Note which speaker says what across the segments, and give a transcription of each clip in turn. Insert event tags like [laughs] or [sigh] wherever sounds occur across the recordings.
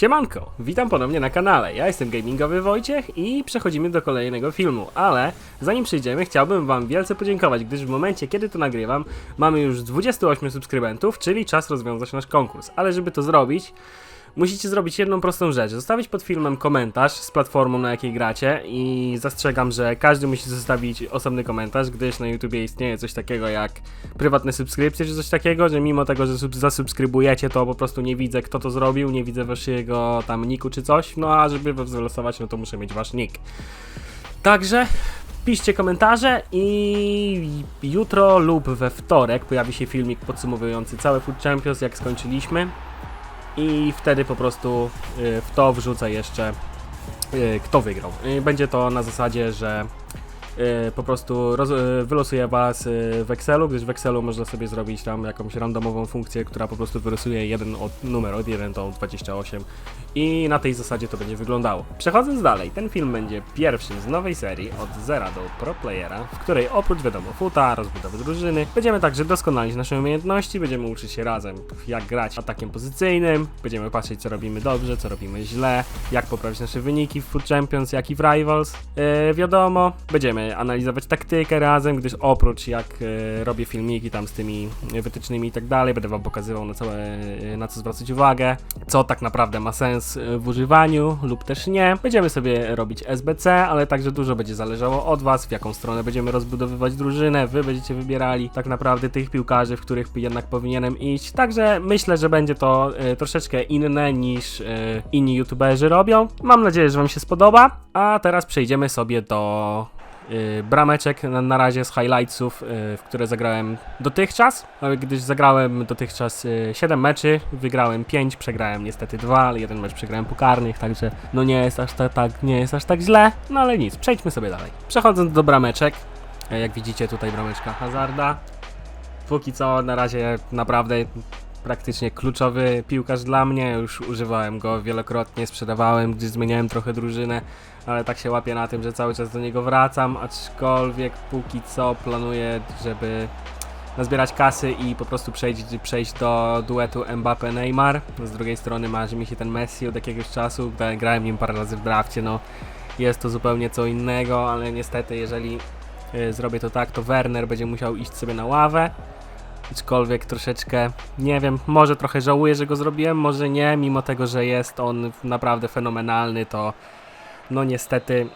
Speaker 1: Siemanko, witam ponownie na kanale. Ja jestem Gamingowy Wojciech i przechodzimy do kolejnego filmu, ale zanim przejdziemy, chciałbym Wam wielce podziękować, gdyż w momencie, kiedy to nagrywam, mamy już 28 subskrybentów, czyli czas rozwiązać nasz konkurs. Ale żeby to zrobić, musicie zrobić jedną prostą rzecz: zostawić pod filmem komentarz z platformą, na jakiej gracie, i zastrzegam, że każdy musi zostawić osobny komentarz, gdyż na YouTubie istnieje coś takiego jak prywatne subskrypcje, czy coś takiego, że mimo tego, że sub- zasubskrybujecie, to po prostu nie widzę, kto to zrobił, nie widzę waszego tam niku czy coś. No a żeby was wylosować, no to muszę mieć wasz nick. Także piszcie komentarze i jutro lub we wtorek pojawi się filmik podsumowujący cały Food Champions, jak skończyliśmy. I wtedy po prostu y, w to wrzucę jeszcze y, kto wygrał. Y, Będzie to na zasadzie, że po prostu roz, y, wylosuję was y, w Excelu, gdyż w Excelu można sobie zrobić tam jakąś randomową funkcję, która po prostu wylosuje jeden od, numer od 1 do 28 i na tej zasadzie to będzie wyglądało. Przechodząc dalej, ten film będzie pierwszym z nowej serii od zera do pro playera, w której oprócz wiadomo futa, rozbudowy drużyny, będziemy także doskonalić nasze umiejętności, będziemy uczyć się razem jak grać atakiem pozycyjnym, będziemy patrzeć co robimy dobrze, co robimy źle, jak poprawić nasze wyniki w Food Champions, jak i w Rivals. Yy, wiadomo, będziemy analizować taktykę razem, gdyż oprócz jak yy, robię filmiki tam z tymi wytycznymi i tak dalej, będę wam pokazywał na, całe, na co zwracać uwagę, co tak naprawdę ma sens yy, w używaniu lub też nie. Będziemy sobie robić SBC, ale także dużo będzie zależało od was, w jaką stronę będziemy rozbudowywać drużynę, wy będziecie wybierali tak naprawdę tych piłkarzy, w których jednak powinienem iść. Także myślę, że będzie to yy, troszeczkę inne niż inni youtuberzy robią. Mam nadzieję, że wam się spodoba, a teraz przejdziemy sobie do brameczek na, razie z highlightsów, y, w które zagrałem dotychczas, ale gdyż zagrałem dotychczas y, 7 meczy, wygrałem 5, przegrałem niestety 2, ale jeden mecz przegrałem pukarnych, także no nie jest aż tak, tak, nie jest aż tak źle, no ale nic, przejdźmy sobie dalej. Przechodząc do brameczek, e, jak widzicie tutaj brameczka Hazarda, póki co na razie naprawdę praktycznie kluczowy piłkarz dla mnie, już używałem go wielokrotnie, sprzedawałem, gdyż zmieniałem trochę drużynę, ale tak się łapię na tym, że cały czas do niego wracam, aczkolwiek póki co planuję, żeby nazbierać kasy i po prostu przejść, przejść do duetu Mbappe-Neymar. Z drugiej strony marzy mi się ten Messi od jakiegoś czasu, gra- grałem nim parę razy w drafcie, no jest to zupełnie co innego, ale niestety jeżeli y, zrobię to tak, to Werner będzie musiał iść sobie na ławę, aczkolwiek troszeczkę, nie wiem, może trochę żałuję, że go zrobiłem, może nie, mimo tego, że jest on naprawdę fenomenalny, to no niestety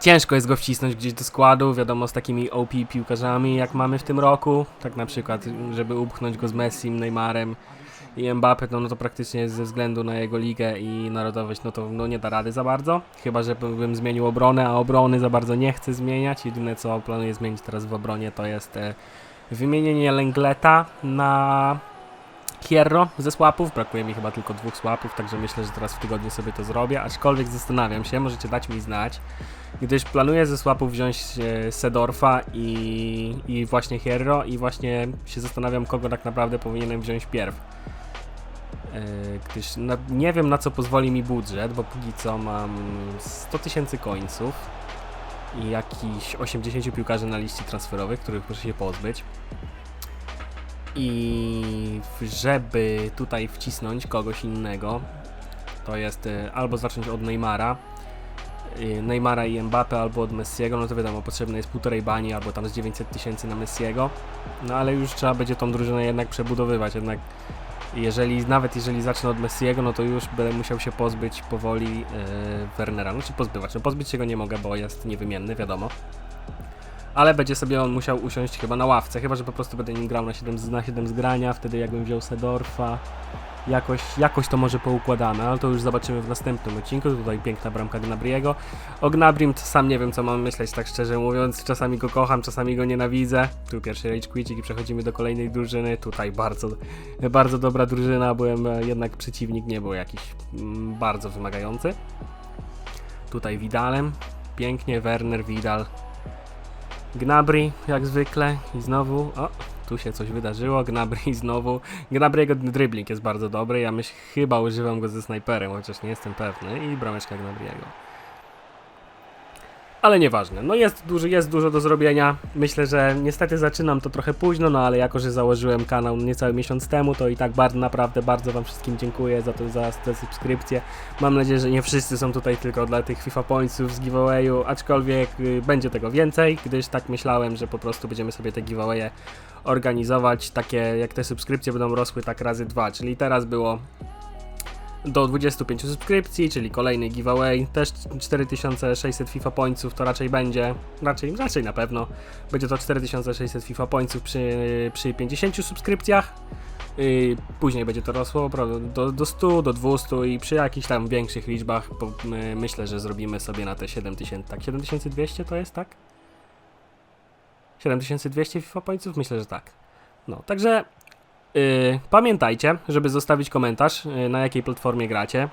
Speaker 1: ciężko jest go wcisnąć gdzieś do składu, wiadomo, z takimi OP piłkarzami, jak mamy w tym roku, tak na przykład, żeby upchnąć go z Messim, Neymarem i Mbappe, no, no to praktycznie ze względu na jego ligę i narodowość, no to no nie da rady za bardzo, chyba, że bym zmienił obronę, a obrony za bardzo nie chcę zmieniać, jedyne co planuję zmienić teraz w obronie to jest e, wymienienie Lengleta na Hierro ze słapów. Brakuje mi chyba tylko dwóch słapów, także myślę, że teraz w tygodniu sobie to zrobię. Aczkolwiek zastanawiam się, możecie dać mi znać, gdyż planuję ze słapów wziąć e, Sedorfa i, i właśnie Hierro i właśnie się zastanawiam, kogo tak naprawdę powinienem wziąć pierw. E, Gdyż na, nie wiem na co pozwoli mi budżet, bo póki co mam 100 tysięcy końców i jakiś 80 piłkarzy na liście transferowych, których muszę się pozbyć. I żeby tutaj wcisnąć kogoś innego, to jest y, albo zacząć od Neymara, y, Neymara i Mbappe, albo od Messiego, no to wiadomo, potrzebne jest półtorej bani, albo tam z 900 tysięcy na Messiego, no ale już trzeba będzie tą drużynę jednak przebudowywać, jednak jeżeli, nawet jeżeli zacznę od Messiego, no to już będę musiał się pozbyć powoli yy, Wernera, no czy pozbywać, no pozbyć się go nie mogę, bo jest niewymienny, wiadomo. Ale będzie sobie on musiał usiąść chyba na ławce, chyba że po prostu będę nim grał na 7, z- na 7 zgrania, wtedy jakbym wziął Sedorfa, jakoś, jakoś to może poukładamy, ale to już zobaczymy w następnym odcinku. Tutaj piękna bramka Gnabriego. O Gnabrim sam nie wiem co mam myśleć, tak szczerze mówiąc. Czasami go kocham, czasami go nienawidzę. Tu pierwszy rage quicik i przechodzimy do kolejnej drużyny. Tutaj bardzo, bardzo dobra drużyna, byłem e, jednak przeciwnik nie był jakiś mm, bardzo wymagający. Tutaj Vidalem, pięknie, Werner, Vidal, Gnabry jak zwykle i znowu, o, tu się coś wydarzyło, Gnabry znowu. Gnabriego dribbling jest bardzo dobry, ja myślę, chyba używam go ze snajperem, chociaż nie jestem pewny i brameczka Gnabriego. Ale nieważne, no jest dużo, jest dużo do zrobienia. Myślę, że niestety zaczynam to trochę późno, no ale jako, że założyłem kanał niecały miesiąc temu, to i tak bardzo, naprawdę bardzo Wam wszystkim dziękuję za to, za te subskrypcje. Mam nadzieję, że nie wszyscy są tutaj tylko dla tych FIFA Pointsów z giveawayu, aczkolwiek y, będzie tego więcej, gdyż tak myślałem, że po prostu będziemy sobie te giveawaye organizować, takie jak te subskrypcje będą rosły tak razy dwa, czyli teraz było do 25 subskrypcji, czyli kolejny giveaway, też 4600 FIFA Pointsów to raczej będzie, raczej, raczej na pewno, będzie to 4600 FIFA Pointsów przy, przy 50 subskrypcjach, Yy, później będzie to rosło do, do 100, do 200 i przy jakichś tam większych liczbach my, myślę, że zrobimy sobie na te 7000, tak 7200 to jest, tak? 7200 FIFA Pointsów? Myślę, że tak. No, także pamiętajcie, żeby zostawić komentarz, yy, na jakiej platformie gracie.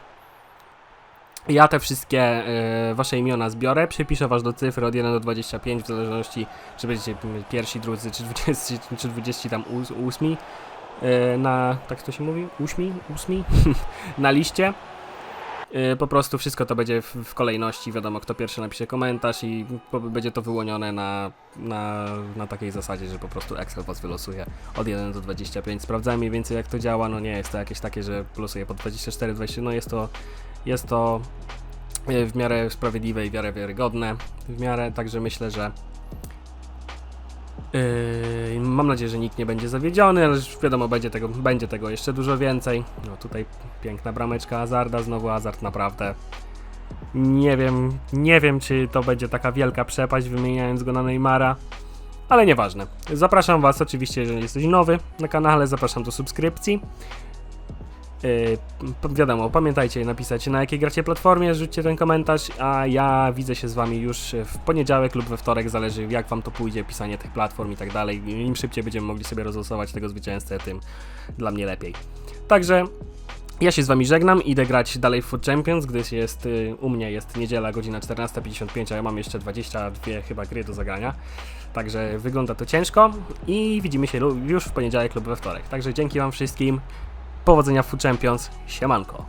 Speaker 1: Ja te wszystkie yy, wasze imiona zbiorę, przypiszę was do cyfry od 1 do 25, w zależności, czy będziecie pierwsi, drudzy, czy 20, [laughs] czy 20 tam ós, ósmi yy, na, tak to się mówi? Ósmi? Ósmi? [laughs] na liście. Yy, po prostu wszystko to będzie w, kolejności, wiadomo kto pierwszy napisze komentarz i będzie to wyłonione na, na, na takiej zasadzie, że po prostu Excel was wylosuje od 1 do 25. Sprawdzałem mniej więcej jak to działa, no nie jest to jakieś takie, że losuje po 24, 20, no jest to, jest to yy, w miarę sprawiedliwe i w miarę wiarygodne, w miarę, także myślę, że Yy, mam nadzieję, że nikt nie będzie zawiedziony, ale wiadomo, będzie tego, będzie tego jeszcze dużo więcej. No tutaj piękna brameczka Azarda, znowu Azard naprawdę. Nie wiem, nie wiem czy to będzie taka wielka przepaść wymieniając go na Neymara, ale nieważne. Zapraszam Was oczywiście, jeżeli jesteś nowy na kanale, zapraszam do subskrypcji. P- wiadomo, pamiętajcie napisać na jakiej gracie platformie, rzućcie ten komentarz, a ja widzę się z wami już w poniedziałek lub we wtorek, zależy jak wam to pójdzie, pisanie tych platform i tak dalej. Im szybciej będziemy mogli sobie rozlosować tego zwycięzcę, tym dla mnie lepiej. Także ja się z wami żegnam, idę grać dalej w Food Champions, gdyż jest y, u mnie jest niedziela, godzina 14.55, a ja mam jeszcze 22 chyba gry do zagrania. Także wygląda to ciężko i widzimy się już w poniedziałek lub we wtorek. Także dzięki wam wszystkim. Powodzenia w Food Champions. Siemanko.